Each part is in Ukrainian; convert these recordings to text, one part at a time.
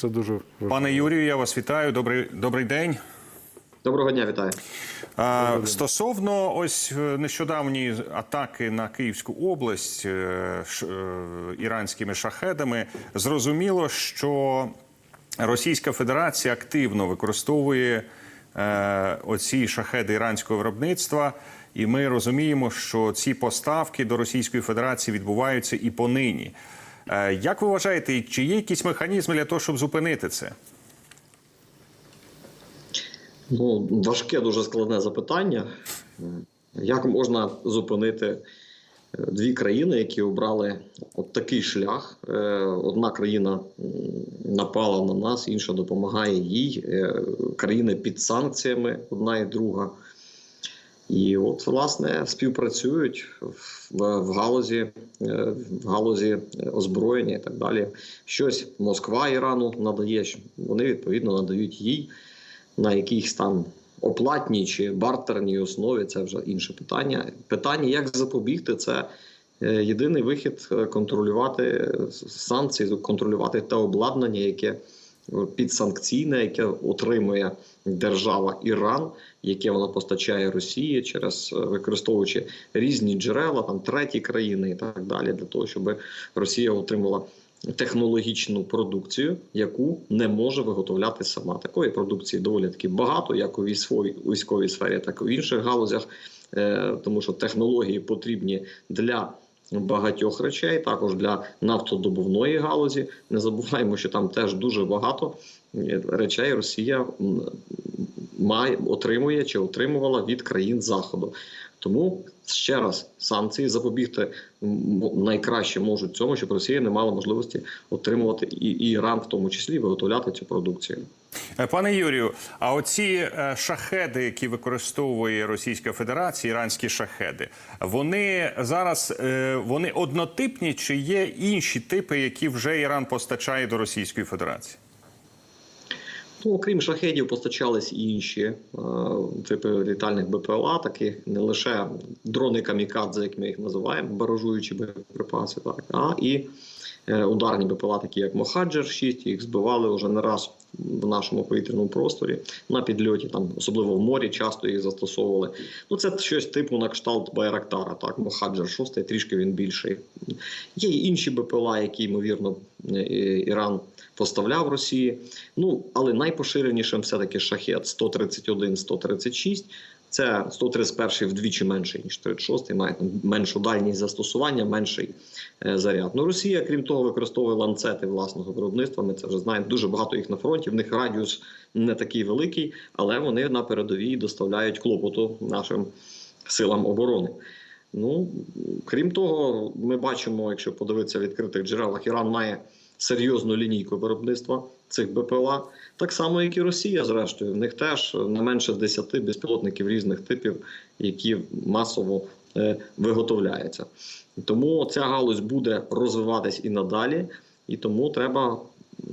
Це дуже важливо. Пане Юрію, я вас вітаю. Добрий добрий день. Доброго дня, вітаю. А, стосовно ось е, нещодавньої атаки на Київську область е, ш- е, іранськими шахедами, зрозуміло, що Російська Федерація активно використовує е, оці шахеди іранського виробництва. І ми розуміємо, що ці поставки до Російської Федерації відбуваються і понині. Е, Як ви вважаєте, чи є якісь механізми для того, щоб зупинити це? Ну, важке, дуже складне запитання. Як можна зупинити е, дві країни, які обрали от такий шлях? Е, Одна країна напала на нас, інша допомагає їй. Країни під санкціями, одна і друга. І от, власне, співпрацюють в, в галузі, е, в галузі озброєння і так далі. Щось Москва Ірану надає, вони відповідно надають їй на якихось там оплатній чи бартерній основі. Це вже інше питання. Питання, як запобігти, це е, єдиний вихід е, контролювати санкції, контролювати те обладнання, яке підсанкційне, яке отримує держава Іран, яке вона постачає Росії через е, використовуючи різні джерела, там треті країни і так далі, для того, щоб Росія отримала технологічну продукцію, яку не може виготовляти сама. Такої продукції доволі таки багато, як у військовій, сфері, так і в інших галузях, е, тому що технології потрібні для. Багатьох речей, також для нафтодобувної галузі. Не забуваємо, що там теж дуже багато е, речей Росія має отримує чи отримувала від країн Заходу. Тому ще раз санкції запобігти найкраще можуть цьому, щоб Росія не мала можливості отримувати і, і Іран, в тому числі, виготовляти цю продукцію. Е, Пане Юрію, а оці е, шахеди, які використовує Російська Федерація, іранські шахеди, вони зараз е, вони однотипні чи є інші типи, які вже Іран постачає до Російської Федерації? Ну, окрім шахедів, постачались і інші е, типи літальних БПЛА, таких не лише дрони камікадзе, як ми їх називаємо, баражуючі боєприпаси, так, а і е, ударні БПЛА, такі як Мохаджер 6, їх збивали вже не раз в нашому повітряному просторі на підльоті, там особливо в морі, часто їх застосовували. Ну це щось типу на кшталт Байрактара, так Мохаджер 6, трішки він більший. Є й інші БПЛА, які ймовірно е, Іран поставляв Росії. Ну але найпоширенішим все таки шахет 131 136 це 131 вдвічі менший ніж 36, має меншу дальність застосування, менший е, заряд. Ну Росія, крім того, використовує ланцети власного виробництва. Ми це вже знаємо. Дуже багато їх на фронті. В них радіус не такий великий, але вони на передовій доставляють клопоту нашим силам оборони. Ну крім того, ми бачимо, якщо подивитися в відкритих джерелах, Іран має серйозну лінійку виробництва цих БПЛА, так само, як і Росія, зрештою. В них теж не менше 10 безпілотників різних типів, які масово е, виготовляються. Тому ця галузь буде розвиватись і надалі, і тому треба.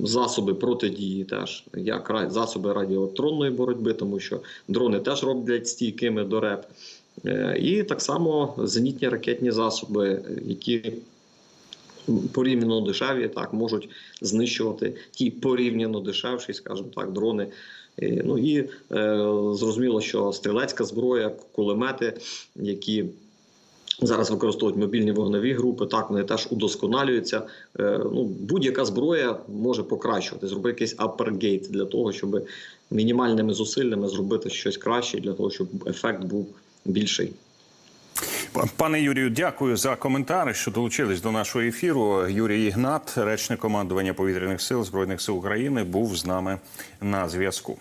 Засоби протидії теж як засоби радіоелектронної боротьби, тому що дрони теж роблять стійкими до РЕП. Е, І так само зенітні ракетні засоби, які порівняно дешеві, так можуть знищувати ті порівняно дешевші, скажімо так, дрони. Е, Ну і е, зрозуміло, що стрілецька зброя, кулемети, які зараз використовують мобільні вогневі групи, так вони теж удосконалюються. Е, ну, будь-яка зброя може покращувати, зробити якийсь апергейт для того, щоб мінімальними зусиллями зробити щось краще, для того, щоб ефект був більший. Пане Юрію, дякую за коментари, що долучились до нашого ефіру. Юрій Ігнат, речник командування повітряних сил збройних сил України, був з нами на зв'язку.